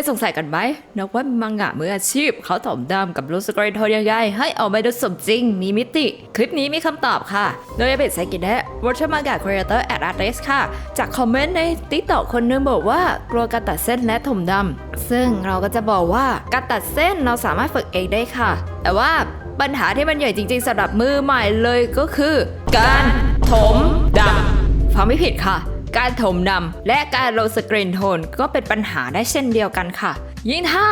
ยสงสัยกันไหมนักวาดมังงะมืออาชีพ เขาถมดำกับลูสเกรนโทนยังไงให้ออกมาดูสมจริง มีมิติ คลิปนี้มีคำตอบค่ะ โดยเอเบสไซกิเนะวอร์ชมังงะครีเอเตอร์แอดอาร์ติสค่ะ จากคอมเมนต์ในติ๊กต็อกคนนึงบอกว่ากลัวการตัดเส้นและถมดำซึ่งเราก็จะบอกว่าการตัดเส้นเราสามารถฝึกเองได้ค่ะ แต่ว่าปัญหาที่มันใหญ่จริง ๆสำหรับมือใหม่เลยก็คือ การถมดำฟังไม่ผิดค่ะ การถมดำและการโรลสกรีนโทนก็เป็นปัญหาได้เช่นเดียวกันค่ะ ยิ่งถ้า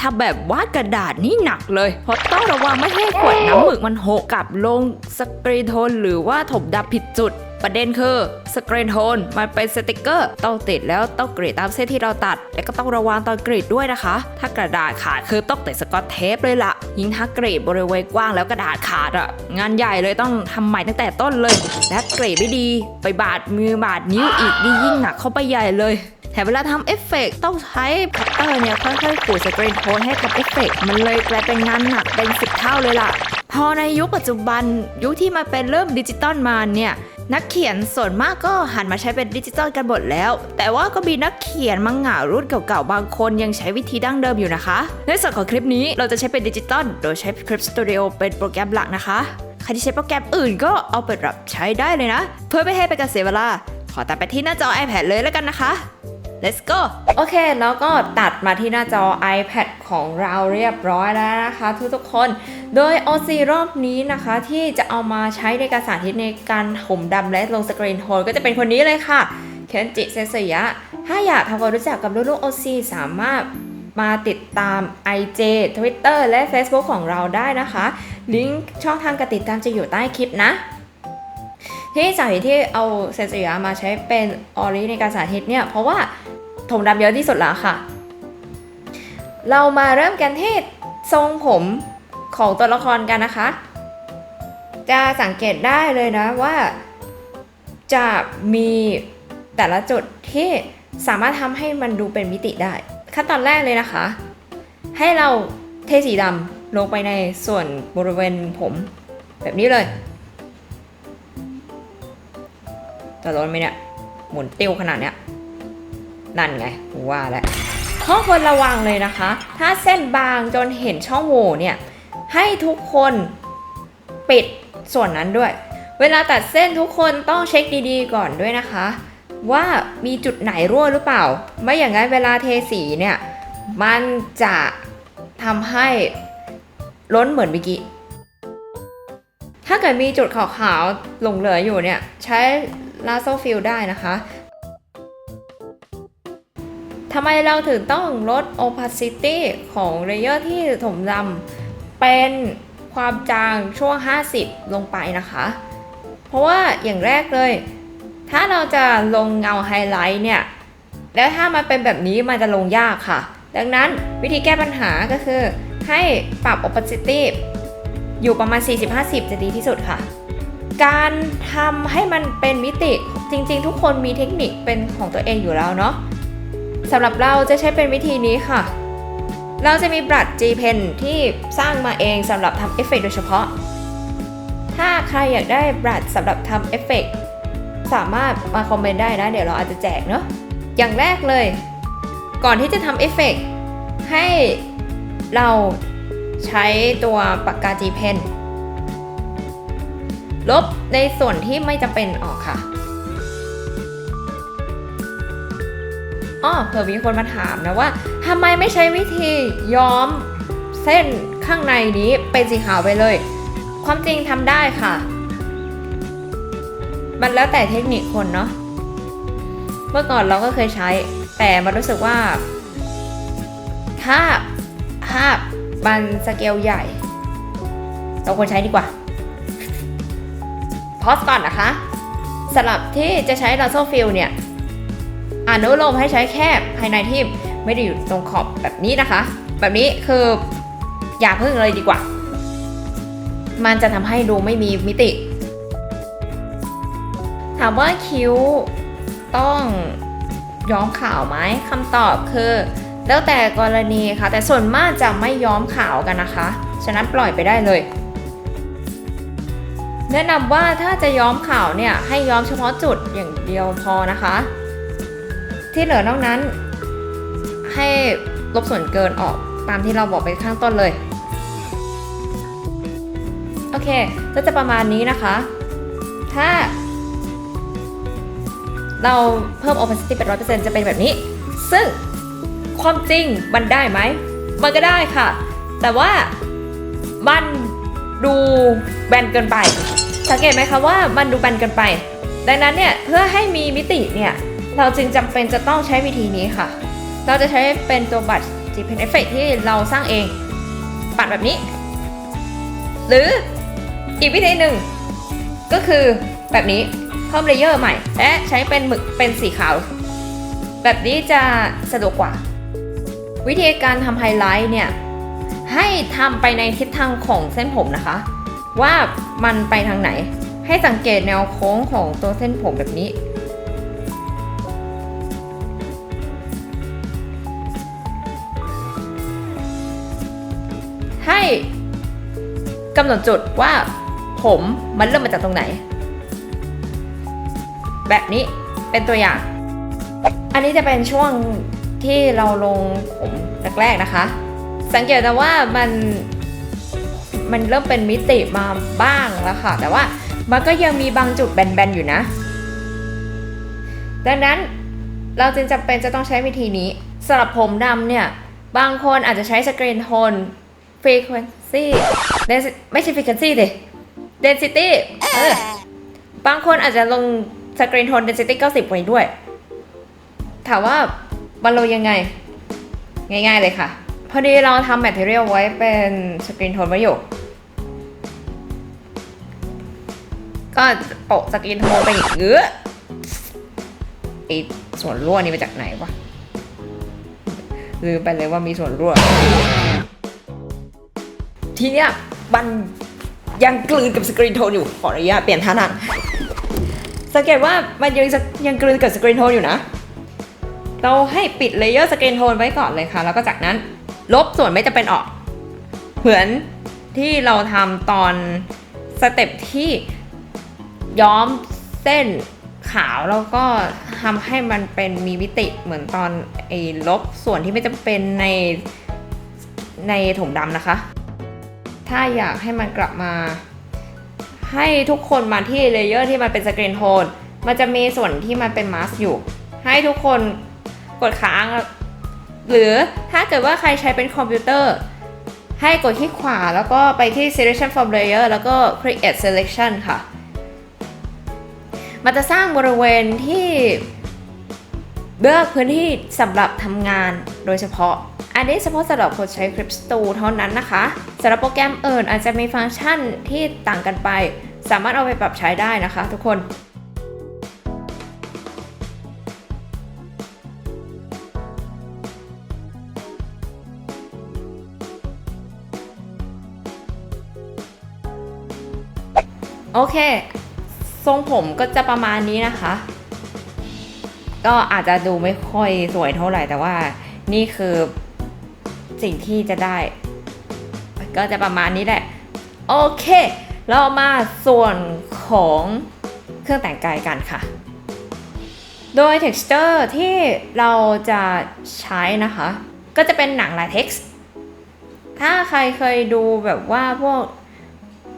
ทำแบบวาดกระดาษนี่หนักเลย เพราะต้องระวังไม่ให้ขวดน้ำหมึกมันหกกับลงสกรีนโทนหรือว่าถมดำผิดจุด ประเด็นคือสกรีนโทนมันเป็นสติกเกอร์ ต้องติดแล้วต้องกรีดตามเส้นที่เราตัด และก็ต้องระวังตอนกรีดด้วยนะคะ ถ้ากระดาษขาดคือต้องติดสกอตเทปเลยล่ะ ยิ่งถ้ากรีดบริเวณกว้างแล้วกระดาษขาดอะงานใหญ่เลยต้องทำใหม่ตั้งแต่ต้นเลย และกรีดไม่ดีไปบาดมือบาดนิ้วอีกนี่ยิ่งหนักเข้าไปใหญ่เลยแถมเวลาทำเอฟเฟกต์ต้องใช้คัตเตอร์เนี่ยค่อยๆขูดสกรีนโทนให้กับเอฟเฟกต์มันเลยกลายเป็นงานหนักเป็นสิบเท่าเลยล่ะ พอในยุคปัจจุบันยุคที่มาเป็นเริ่มดิจิตอลมาเนี่ยนักเขียนส่วนมากก็หันมาใช้เป็นดิจิตอลกันหมดแล้ว แต่ว่าก็มีนักเขียนมังงะรุ่นเก่าๆ บางคนยังใช้วิธีดั้งเดิมอยู่นะคะ ในส่วนของคลิปนี้เราจะใช้เป็นดิจิตอลโดยใช้ Clip Studio เป็นโปรแกรมหลักนะคะ ใครที่ใช้โปรแกรมอื่นก็เอาไปปรับใช้ได้เลยนะ เพื่อไม่ให้เป็นการเสียเวลา ขอตัดไปที่หน้าจอ iPad เลยแล้วกันนะคะ let's go โอเค แล้วก็ตัดมาที่หน้าจอ iPad ของเราเรียบร้อยแล้วนะคะทุกๆคน โดย OC รอบนี้นะคะที่จะเอามาใช้ในการสาธิตในการห่มดำและลงสกรีนโทนก็จะเป็นคนนี้เลยค่ะ เคนจิเซสยะ ถ้าอยากทำความรู้จักกับลูกๆ OC สามารถมาติดตาม IG Twitter และ Facebook ของเราได้นะคะ ลิงก์ช่องทางการติดตามจะอยู่ใต้คลิปนะ ที่สาเหตุที่เอาเซนเซียมาใช้เป็นออริในการสาธิตเนี่ยเพราะว่าถมดำเยอะที่สุดแล้วค่ะ เรามาเริ่มกันที่ทรงผมของตัวละครกันนะคะ จะสังเกตได้เลยนะว่าจะมีแต่ละจุดที่สามารถทำให้มันดูเป็นมิติได้ ขั้นตอนแรกเลยนะคะ ให้เราเทสีดำลงไปในส่วนบริเวณผมแบบนี้เลย จะร้อนไหมเนี่ยหมุนติ้วขนาดเนี้ยนั่นไงกูว่าแล้วข้อควรระวังเลยนะคะ ถ้าเส้นบางจนเห็นช่องโหว่เนี่ยให้ทุกคนปิดส่วนนั้นด้วย เวลาตัดเส้นทุกคนต้องเช็คดีๆก่อนด้วยนะคะ ว่ามีจุดไหนรั่วหรือเปล่า ไม่อย่างนั้นเวลาเทสีเนี่ยมันจะทำให้ล้นเหมือนเมื่อกี้ถ้าเกิดมีจุดขาวๆหลงเหลืออยู่เนี่ยใช้ ลาโซฟิลได้นะคะทำไมเราถึงต้องลด opacity ของเลเยอร์ที่ถมดำเป็นความจางช่วง 50 ลงไปนะคะ เพราะว่าอย่างแรกเลย ถ้าเราจะลงเงาไฮไลท์เนี่ย แล้วถ้ามันเป็นแบบนี้มันจะลงยากค่ะ ดังนั้นวิธีแก้ปัญหาก็คือให้ปรับ opacity อยู่ประมาณ 40-50 จะดีที่สุดค่ะ การทำให้มันเป็นมิติจริง ๆ ทุกคนมีเทคนิคเป็นของตัวเองอยู่แล้วเนาะสำหรับเราจะใช้เป็นวิธีนี้ค่ะ เราจะมีบลัด G Pen ที่สร้างมาเองสำหรับทำเอฟเฟกต์โดยเฉพาะ ถ้าใครอยากได้บลัดสำหรับทำเอฟเฟกต์สามารถมาคอมเมนต์ได้นะ เดี๋ยวเราอาจจะแจกเนาะอย่างแรกเลย ก่อนที่จะทำเอฟเฟกต์ให้เราใช้ตัวปากกา G Pen ลบในส่วนที่ไม่จำเป็นออกค่ะอ้อเผื่อมีคนมาถามนะว่าทำไมไม่ใช้วิธีย้อมเส้นข้างในนี้เป็นสีขาวไปเลย ความจริงทำได้ค่ะ มันแล้วแต่เทคนิคคนเนาะเมื่อก่อนเราก็เคยใช้ แต่มันรู้สึกว่าถ้าภาพมันสเกลใหญ่ เราควรใช้ดีกว่า พอสก่อนนะคะสำหรับที่จะใช้ลาโซฟิลเนี่ยอนุโลมให้ใช้แค่ภายในที่ไม่ได้อยู่ตรงขอบแบบนี้นะคะ แบบนี้คืออย่าพึ่งเลยดีกว่า มันจะทำให้ดูไม่มีมิติ ถามว่าคิ้วต้องย้อมขาวไหมคำตอบคือ แล้วแต่กรณีค่ะ แต่ส่วนมากจะไม่ย้อมขาวกันนะคะ ฉะนั้นปล่อยไปได้เลย แนะนำว่าถ้าจะย้อมขาวเนี่ยให้ย้อมเฉพาะจุดอย่างเดียวพอนะคะ ที่เหลือนอกนั้น ให้ลบส่วนเกินออกตามที่เราบอกไปข้างต้นเลย โอเค ก็จะประมาณนี้นะคะ ถ้า เราเพิ่ม opacity เป็น100%จะเป็นแบบนี้ ซึ่งความจริงมันได้ไหม มันก็ได้ค่ะ แต่ว่ามันดูแบนเกินไป สังเกตไหมคะว่ามันดูแบนกินไป ดังนั้นเนี่ยเพื่อให้มีมิติเนี่ยเราจึงจำเป็นจะต้องใช้วิธีนี้ค่ะ เราจะใช้เป็นตัวบัตร g p e n Effect ที่เราสร้างเองปัดแบบนี้ หรืออีกวิธีหนึ่งก็คือแบบนี้เพิ่มเลเยอร์ใหม่ และใช้เป็นหมึกเป็นสีขาว แบบนี้จะสะดวกกว่า วิธีการทำไฮไลท์เนี่ยให้ทำไปในทิศทางของเส้นผมนะคะ ว่ามันไปทางไหน ให้สังเกตแนวโค้งของตัวเส้นผมแบบนี้ ให้กำหนดจุดว่าผมมันเริ่มมาจากตรงไหน แบบนี้เป็นตัวอย่าง อันนี้จะเป็นช่วงที่เราลงผมแรกๆนะคะ สังเกตนะว่ามัน มันเริ่มเป็นมิติมาบ้างแล้วค่ะ แต่ว่ามันก็ยังมีบางจุดแบนๆอยู่นะ ดังนั้นเราจึงจำเป็นจะต้องใช้วิธีนี้สำหรับผมดำเนี่ย บางคนอาจจะใช้สกรีนโทน frequency ไม่ใช่ frequency ดิ density บางคนอาจจะลงสกรีนโทน density 90ไว้ด้วย ถามว่ามันลงยังไง ง่ายๆเลยค่ะ พอดีเราทำ material ไว้เป็นสกรีนโทนไว้อยู่ ก็โปะสกรีนโทไปอีกเงื้อไอส่วนรั่วนี่มาจากไหนวะลืมไปเลยว่ามีส่วนรั่ว ทีเนี้ยมันยังกลืนกับสกรีนโทนอยู่ ขออนุญาตเปลี่ยนท่านั่งสังเกตว่ามันยังยังกลืนกับสกรีนโทนอยู่นะ เราให้ปิดเลเยอร์สกรีนโทนไว้ก่อนเลยค่ะ แล้วก็จากนั้นลบส่วนไม่จะเป็นออก เหมือนที่เราทำตอนสเต็ปที่ ย้อมเส้นขาวแล้วก็ทำให้มันเป็นมีมิติเหมือนตอนไอ้ลบส่วนที่ไม่จำเป็นในในถุงดำนะคะ ถ้าอยากให้มันกลับมา ให้ทุกคนมาที่เลเยอร์ที่มันเป็นสกรีนโทนมันจะมีส่วนที่มันเป็นมาสอยู่ ให้ทุกคนกดค้าง หรือถ้าเกิดว่าใครใช้เป็นคอมพิวเตอร์ ให้กดคลิกขวาแล้วก็ไปที่ selection from layer แล้วก็ create selection ค่ะ มันจะสร้างบริเวณที่เลือกพื้นที่สำหรับทำงานโดยเฉพาะ อันนี้เฉพาะสำหรับคนใช้ Clip Studio เท่านั้นนะคะสำหรับโปรแกรมอื่นอาจจะมีฟังก์ชันที่ต่างกันไป สามารถเอาไปปรับใช้ได้นะคะทุกคนโอเค ทรงผมก็จะประมาณนี้นะคะ ก็อาจจะดูไม่ค่อยสวยเท่าไหร่แต่ว่านี่คือสิ่งที่จะได้ ก็จะประมาณนี้แหละ โอเค เรามาส่วนของเครื่องแต่งกายกันค่ะ โดย texture ที่เราจะใช้นะคะ ก็จะเป็นหนังลาเท็กซ์ถ้าใครเคยดูแบบว่าพวก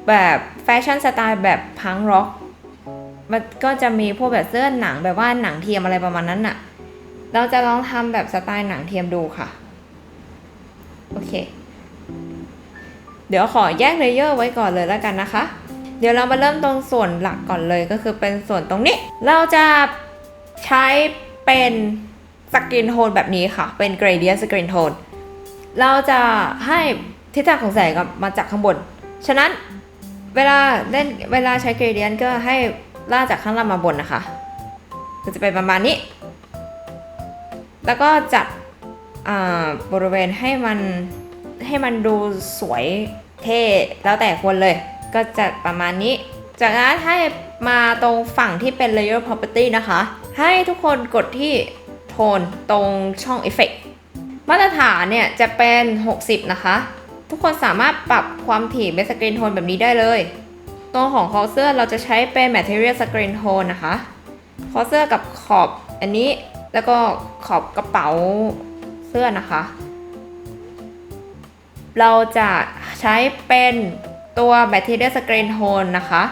แบบแฟชั่นสไตล์แบบพังร็อก มันก็จะมีพวกแบบเสื้อหนังแบบว่าหนังเทียมอะไรประมาณนั้นน่ะเราจะลองทำแบบสไตล์หนังเทียมดูค่ะ โอเค เดี๋ยวขอแยกเลเยอร์ไว้ก่อนเลยแล้วกันนะคะ เดี๋ยวเรามาเริ่มตรงส่วนหลักก่อนเลยก็คือเป็นส่วนตรงนี้ เราจะใช้เป็นสกรีนโทนแบบนี้ค่ะ เป็น gradient screen tone เราจะให้ทิศทางของแสงมาจากข้างบน ฉะนั้นเวลาเล่นเวลาใช้ gradient ก็ให้ ล่ากจากข้างล่างมาบนนะคะก็จะเป็นประมาณนี้ แล้วก็จัดบริเวณให้มันให้มันดูสวยเท่แล้วแต่คนเลย ก็จะประมาณนี้ จากนั้นให้มาตรงฝั่งที่เป็น layer property นะคะ ให้ทุกคนกดที่โทนตรงช่อง effect มาตรฐานเนี่ยจะเป็น 60 นะคะ ทุกคนสามารถปรับความถี่เป็นสกรีนโทนแบบนี้ได้เลย ตัวของคอเสื้อเราจะใช้เป็น material screen tone นะคะคอเสื้อกับขอบอันนี้แล้วก็ขอบกระเป๋าเสื้อนะคะ เราจะใช้เป็นตัว Material Screen Tone นะคะ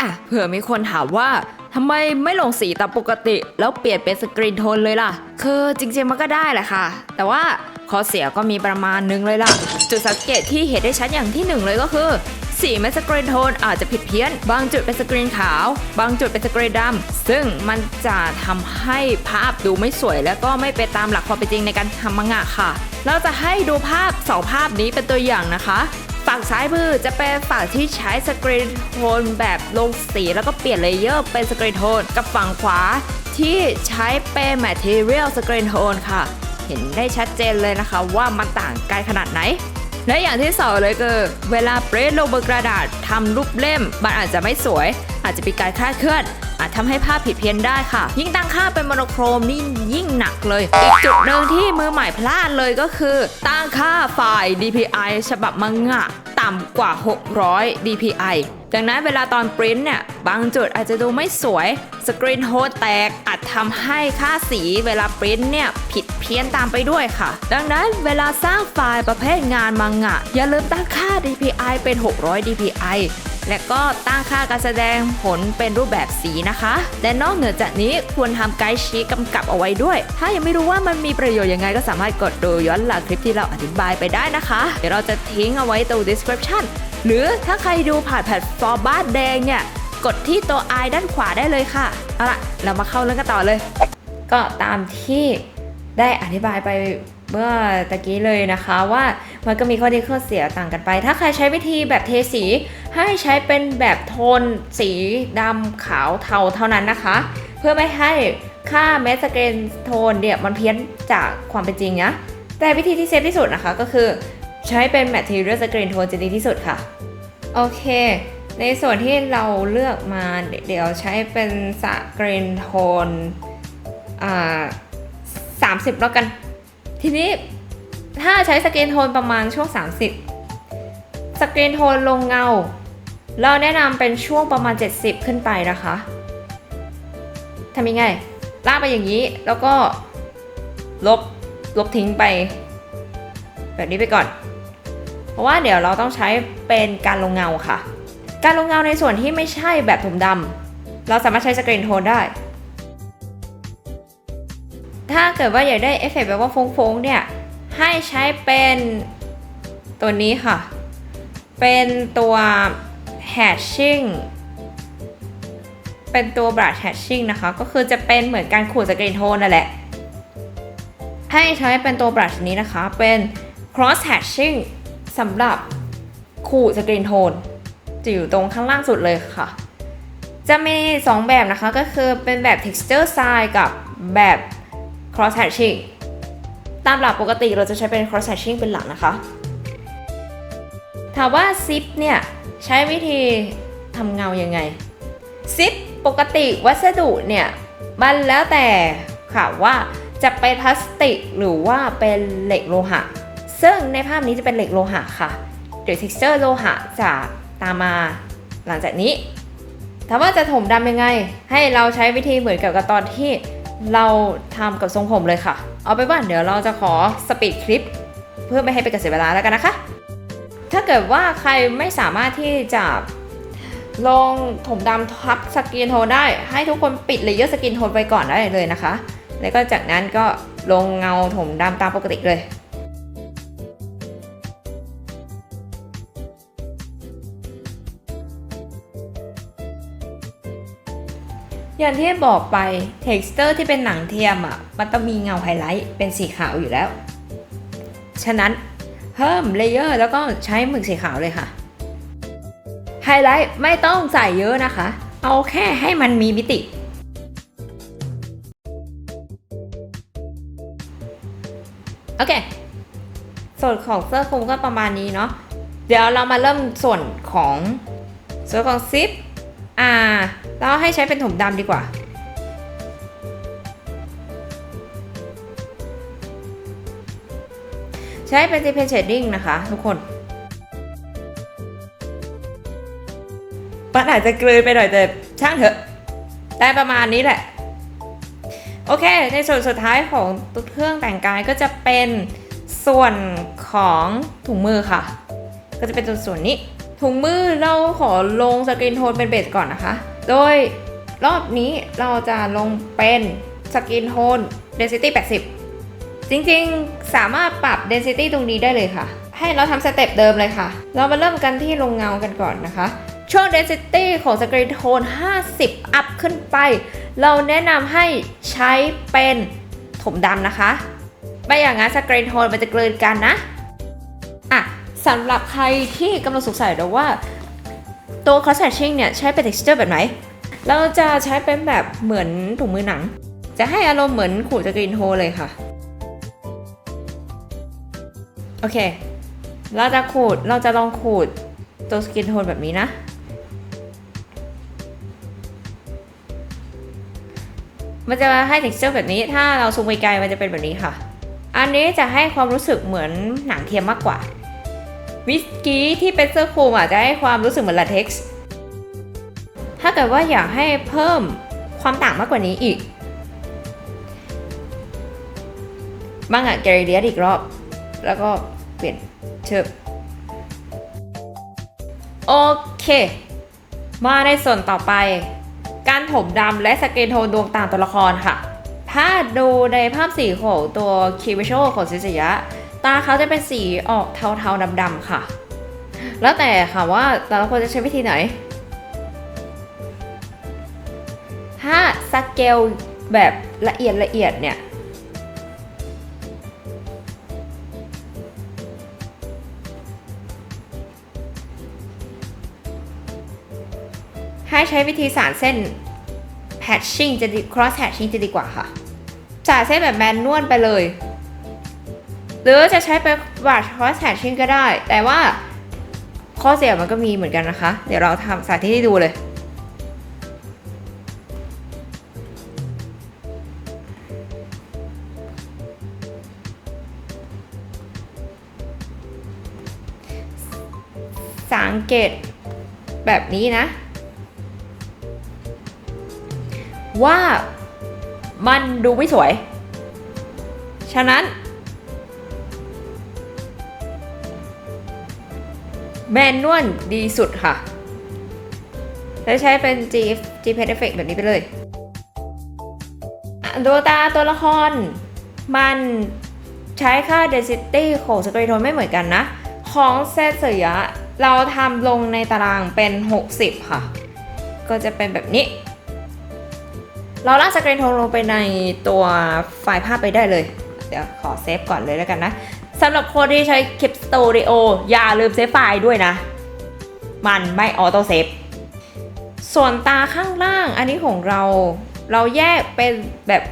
อะเผื่อมีคนถามว่าทำไมไม่ลงสีตามปกติ แล้วเปลี่ยนเป็นสกรีนโทนเลยล่ะ คือจริงๆมันก็ได้แหละค่ะ แต่ว่าข้อเสียก็มีประมาณนึงเลยล่ะ จุดสังเกตที่เห็นได้ชัดอย่างที่หนึ่งเลยก็คือ สีไม่สกรีนโทนอาจจะผิดเพี้ยน บางจุดเป็นสกรีนขาว บางจุดเป็นสกรีนดำซึ่งมันจะทำให้ภาพดูไม่สวย แล้วก็ไม่เป็นตามหลักความเป็นจริงในการทำมังงะค่ะ เราจะให้ดูภาพสองภาพนี้เป็นตัวอย่างนะคะฝั่งซ้ายมือจะเป็นฝั่งที่ใช้สกรีนโทนแบบลงสีแล้วก็เปลี่ยนเลเยอร์เป็นสกรีนโทน กับฝั่งขวาที่ใช้เป็น Material Screen Tone ค่ะ เห็นได้ชัดเจนเลยนะคะว่ามันต่างกันขนาดไหน และอย่างที่สองเลยคือเวลาเปรสลงบนกระดาษทำรูปเล่ม มันอาจจะไม่สวย อาจจะมีการคลาดเคลื่อนอาจทำให้ภาพผิดเพี้ยนได้ค่ะ ยิ่งตั้งค่าเป็นโมโนโครมนี่ยิ่งหนักเลย อีกจุดหนึ่งที่มือใหม่พลาดเลยก็คือ ตั้งค่าไฟล์ DPI ฉบับมังงะ ต่ำกว่า 600 DPI ดังนั้นเวลาตอนปริ้นเนี่ย บางจุดอาจจะดูไม่สวย สกรีนโฮดแตกอาจทำให้ค่าสีเวลาปริ้นเนี่ย ผิดเพี้ยนตามไปด้วยค่ะ ดังนั้นเวลาสร้างไฟล์ประเภทงานมังงะ อย่าลืมตั้งค่า DPI เป็น 600 DPI และก็ตั้งค่าการแสดงผลเป็นรูปแบบสีนะคะ และนอกเหนือจากนี้ควรทำไกด์ชี้กำกับเอาไว้ด้วย ถ้ายังไม่รู้ว่ามันมีประโยชน์ยังไงก็สามารถกดดูย้อนหลังคลิปที่เราอธิบายไปได้นะคะ เดี๋ยวเราจะทิ้งเอาไว้ตรง description หรือถ้าใครดูผ่านแพลตฟอร์มบ้านแดงเนี่ย กดที่ตัว i ด้านขวาได้เลยค่ะ เอาล่ะเรามาเข้าเรื่องกันต่อเลย ก็ตามที่ได้อธิบายไปเมื่อตะกี้เลยนะคะว่ามันก็มีข้อดีข้อเสียต่างกันไป ถ้าใครใช้วิธีแบบเทสี ให้ใช้เป็นแบบโทนสีดำขาวเทาเท่านั้นนะคะ เพื่อไม่ให้ค่าเมสเกนโทนเนี่ยมันเพี้ยนจากความเป็นจริงนะแต่วิธีที่เซฟที่สุดนะคะก็คือ ใช้เป็น Material Screen Tone จะดีที่สุดค่ะ โอเค ในส่วนที่เราเลือกมาเดี๋ยวใช้เป็นสกรีนโทนอ่า30แล้วกัน ทีนี้ถ้าใช้สกรีนโทนประมาณช่วง 30 สกรีนโทนลงเงา เราแนะนำเป็นช่วงประมาณ 70 ขึ้นไปนะคะทำยังไงลากไปอย่างนี้แล้วก็ลบลบทิ้งไป แบบนี้ไปก่อน ราะว่าเดี๋ยวเราต้องใช้เป็นการลงเงาค่ะ การลงเงาในส่วนที่ไม่ใช่แบบถุงดำเราสามารถใช้สกรีนโทนได้ ถ้าเกิดว่าอยากได้เอฟเฟกต์แบบว่าฟงๆเนี่ยให้ใช้เป็นตัวนี้ค่ะ เป็นตัว hatching เป็นตัว brush hatching นะคะ ก็คือจะเป็นเหมือนการขูดสกรีนโทนนั่นแหละ ให้ใช้เป็นตัว brush นี้นะคะ เป็น cross hatching สำหรับขูดสกรีนโทนจะอยู่ตรงข้างล่างสุดเลยค่ะ จะมี 2 แบบนะคะก็คือเป็นแบบ texture style กับแบบ cross hatching ตามหลักปกติเราจะใช้เป็น cross hatching เป็นหลักนะคะ ถามว่า zip เนี่ย ใช้วิธีทำเงายังไง zip ปกติวัสดุเนี่ย มันแล้วแต่ค่ะว่าจะเป็นพลาสติกหรือว่าเป็นเหล็กโลหะ ซึ่งในภาพนี้จะเป็นเหล็กโลหะค่ะ เดี๋ยว texture โลหะจะตามมาหลังจากนี้ ถามว่าจะถมดำยังไง ให้เราใช้วิธีเหมือนกับตอนที่เราทำกับทรงผมเลยค่ะ เอาไปนว่าเดี๋ยวเราจะขอสปีดคลิป เพื่อไม่ให้เป็นการเสียเวลาแล้วกันนะคะ ถ้าเกิดว่าใครไม่สามารถที่จะลงถมดำทับสกินโทนได้ ให้ทุกคนปิดเลเยอร์สกินโทนไปก่อนได้เลยนะคะ แล้วก็จากนั้นก็ลงเงาถมดำตามปกติเลย อย่างที่บอกไป texture ที่เป็นหนังเทียมอะ มันต้องมีเงาไฮไลท์เป็นสีขาวอยู่แล้ว ฉะนั้นเพิ่มเลเยอร์แล้วก็ใช้หมึกสีขาวเลยค่ะ ไฮไลท์ไม่ต้องใส่เยอะนะคะ เอาแค่ให้มันมีมิติ โอเค ส่วนของเสื้อคลุมก็ประมาณนี้เนาะ เดี๋ยวเรามาเริ่มส่วนของส่วนของซิปอ่า เราให้ใช้เป็นถุงดำดีกว่า ใช้เป็น Deep Shading นะคะ ทุกคนมันอาจจะกลือไปหน่อยแต่ช่างเถอะ ได้ประมาณนี้แหละ โอเค ในส่วนสุดท้ายของตุ๊เครื่องแต่งกายก็จะเป็นส่วนของถุงมือค่ะ ก็จะเป็นตัวส่วนนี้ถุงมือเราขอลงสกรีนโทนเป็นเบสก่อนนะคะ โดยรอบนี้เราจะลงเป็นสกรีนโทน density 80 จริงๆ สามารถปรับ density ตรงนี้ได้เลยค่ะ ให้เราทำสเต็ปเดิมเลยค่ะ เรามาเริ่มกันที่ลงเงากันก่อนนะคะ ช่วง density ของสกรีนโทน 50 อัพขึ้นไป เราแนะนำให้ใช้เป็นถมดำนะคะ ไม่อย่างนั้นสกรีนโทนมันจะเกลืนกันนะ อะสำหรับใครที่กำลังสงสัยนะว่า ตัว cross hatching เนี่ยใช้เป็น texture แบบไหน เราจะใช้เป็นแบบเหมือนถุงมือหนัง จะให้อารมณ์เหมือนขูดสกรีนโทเลยค่ะ โอเค เราจะขูด เราจะลองขูดตัวสกินโทนแบบนี้นะ มันจะให้ texture แบบนี้ ถ้าเราซูมไกลๆมันจะเป็นแบบนี้ค่ะ อันนี้จะให้ความรู้สึกเหมือนหนังเทียมมากกว่า วิสกี้ที่เป็นเสื้อคลุมอะจะให้ความรู้สึกเหมือนลาเท็กซ์ถ้าเกิดว่าอยากให้เพิ่มความต่างมากกว่านี้อีกบ้างอะแกเรียสอีกรอบ แล้วก็เปลี่ยนเชิบโอเค มาในส่วนต่อไป การถมดำและสเกนโทนดวงตาตัวละครค่ะ ถ้าดูในภาพสีของตัวคีวิชของซิสยะ ตาเขาจะเป็นสีออกเทาๆดำๆค่ะ แล้วแต่ค่ะว่าแต่ละคนจะใช้วิธีไหน ถ้าสเกลแบบละเอียดละเอียดเนี่ยให้ใช้วิธีสารเส้น patching จะดี cross hatching จะดีกว่าค่ะ สารเส้นแบบแมนนวลไปเลย หรือจะใช้เป็นบาร์ cross hatching ก็ได้ แต่ว่าข้อเสียมันก็มีเหมือนกันนะคะ เดี๋ยวเราทำสาธิตให้ดูเลย สังเกตแบบนี้นะ ว่ามันดูไม่สวย ฉะนั้น แมนนวลดีสุดค่ะ และใช้เป็น G G p e Effect แบบนี้ไปเลยอะดวงตาตัวละคร มันใช้ค่า density ของสกรีนโทนไม่เหมือนกันนะ ของเซตเสียเราทำลงในตารางเป็น 60 ค่ะ ก็จะเป็นแบบนี้ เราลากสกรีนโทนลงไปในตัวไฟล์ภาพไปได้เลย เดี๋ยวขอเซฟก่อนเลยแล้วกันนะ สำหรับคนที่ใช้คลิปสตูดิโออย่าลืมเซฟไฟล์ด้วยนะ มันไม่ออโต้เซฟ ส่วนตาข้างล่างอันนี้ของเรา เราแยกเป็นแบบ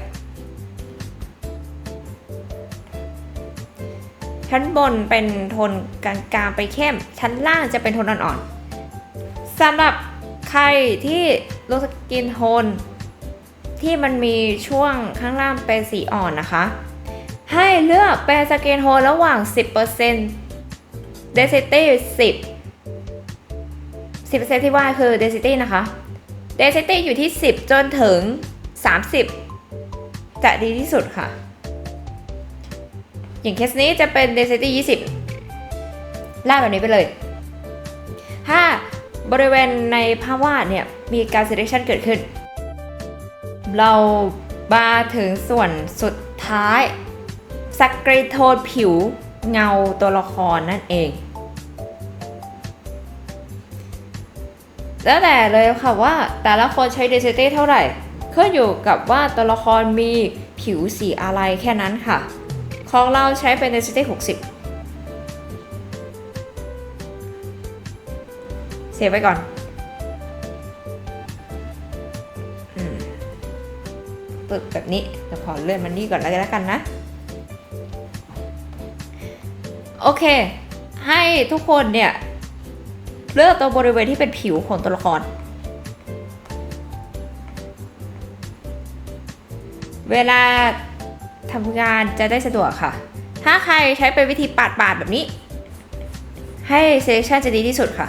ชั้นบนเป็นโทนกลางๆไปเข้ม ชั้นล่างจะเป็นโทนอ่อนๆสำหรับใครที่ลงสกินโทนที่มันมีช่วงข้างล่างเป็นสีอ่อนนะคะ ให้เลือกเป็นสกินโทนระหว่าง 10% density 10 10%ที่ว่าคือ density นะคะ density อยู่ที่ 10 จนถึง 30 จะดีที่สุดค่ะ อย่างเคสนี้จะเป็น density 20ลากแบบนี้ไปเลย ถ้าบริเวณในภาพวาดเนี่ย มีการ selection เกิดขึ้น เรามาถึงส่วนสุดท้าย สกรีโทนผิวเงาตัวละครนั่นเอง แล้วแต่เลยค่ะว่าแต่ละคนใช้ density เท่าไหร่ขึ้นอยู่กับว่าตัวละครมีผิวสีอะไรแค่นั้นค่ะ ของเราใช้เป็น density 60เซฟไว้ก่อนอปึ๊บแบบนี้เดี๋ยวขอเลื่อนมันนี่ก่อนแล้วกันนะ โอเค ให้ทุกคนเนี่ย เลือกตัวบริเวณที่เป็นผิวของตัวละคร เวลาทำงานจะได้สะดวกค่ะ ถ้าใครใช้เป็นวิธีปาดปาดๆแบบนี้ ให้ selection จะดีที่สุดค่ะ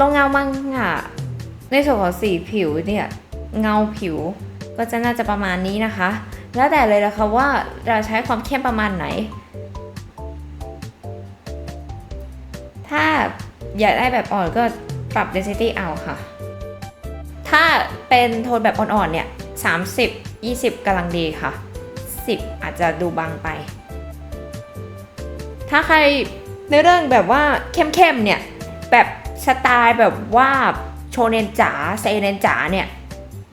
ลงเงามังงะในส่วนของสีผิวเนี่ย เงาผิวก็จะน่าจะประมาณนี้นะคะ แล้วแต่เลยนะคะว่าเราใช้ความเข้มประมาณไหน ถ้าอยากได้แบบอ่อนก็ปรับ density เอาค่ะ ถ้าเป็นโทนแบบอ่อนๆเนี่ย 30 20กำลังดีค่ะ 10 อาจจะดูบางไป ถ้าใครในเรื่องแบบว่าเข้มๆเนี่ย แบบสไตล์แบบว่าโชเนนจ๋าเซเนนจ๋าเนี่ย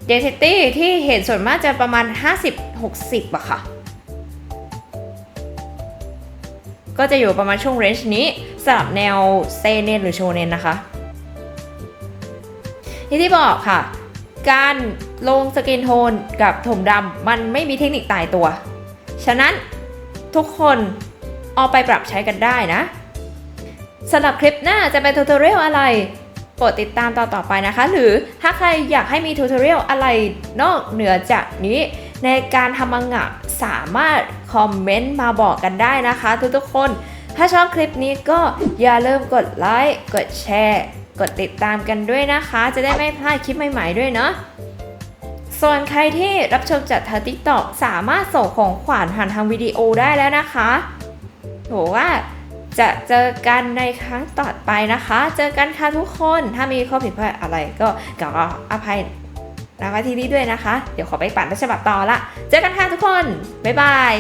density ที่เห็นส่วนมากจะประมาณ 50-60อะค่ะ ก็จะอยู่ประมาณช่วงเรนจ์นี้สำหรับแนวเซเนนหรือโชเนนนะคะที่ที่บอกค่ะ การลงสกินโทนกับถมดำมันไม่มีเทคนิคตายตัว ฉะนั้นทุกคนเอาไปปรับใช้กันได้นะสำหรับคลิปหน้าจะเป็นทูตอเรียลอะไร โปรดติดตามตอนต่อไปนะคะ หรือถ้าใครอยากให้มีทูตอเรียลอะไรนอกเหนือจากนี้ในการทำมังงะสามารถคอมเมนต์มาบอกกันได้นะคะ ทุกๆคน ถ้าชอบคลิปนี้ก็อย่าลืมกดไลค์กดแชร์ กดติดตามกันด้วยนะคะ จะได้ไม่พลาดคลิปใหม่ๆด้วยเนาะส่วนใครที่รับชมจากทาง TikTok สามารถส่งของขวัญผ่านทางวิดีโอได้แล้วนะคะโหว่า จะเจอกันในครั้งต่อไปนะคะ เจอกันค่ะทุกคน ถ้ามีข้อผิดพลาดอะไรก็ขออภัยนะคะที่นี้ด้วยนะคะ เดี๋ยวขอไปปั่นต้นฉบับต่อละ เจอกันค่ะทุกคน บ๊ายบาย